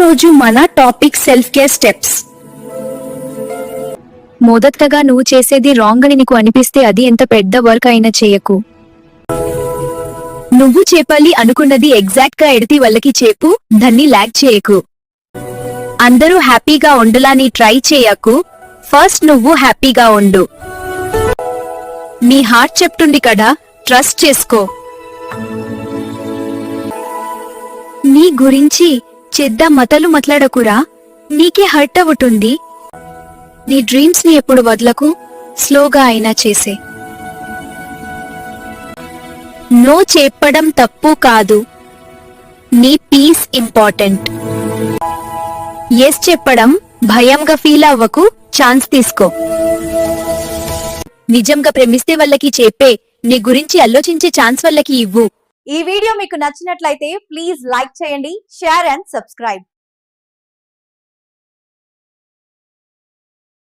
రోజు మన topic self care steps. మొదటగా నువ్వు చేసేది రాంగ్ అని నీకు అనిపిస్తే అది ఎంత పెద్ద వర్క్ అయినా చేయకు. నువ్వు చెప్పాలి అనుకున్నది ఎగ్జాక్ట్గా ఎడితి వాళ్ళకి చెప్పు దాన్ని లాగ్ చేయకు. అందరూ హ్యాపీగా ఉండలాని ట్రై చేయకు. ఫస్ట్ నువ్వు హ్యాపీగా ఉండు. నీ హార్ట్ చెప్తుంది కదా ట్రస్ట్ చేసుకో. నీ గురించి చెద్ద మతలు మాట్లాడకురా. నీకే హర్ట్ అవుతుంది. నీ డ్రీమ్స్ని ఎప్పుడు వదలకు? స్లోగా అయినా చేసే. నో చెప్పడం తప్పు కాదు. నీ పీస్ ఇంపార్టెంట్ ఎస్ చెప్పడం భయంగా ఫీల్ అవ్వకు ఛాన్స్ తీసుకో. నిజంగా ప్రేమిస్తే వాళ్ళకి చెప్పే నీ గురించి ఆలోచించే ఛాన్స్ వాళ్ళకి ఇవ్వు. ఈ వీడియో మీకు నచ్చినట్లయితే ప్లీజ్ లైక్ చేయండి షేర్ అండ్ సబ్స్క్రైబ్.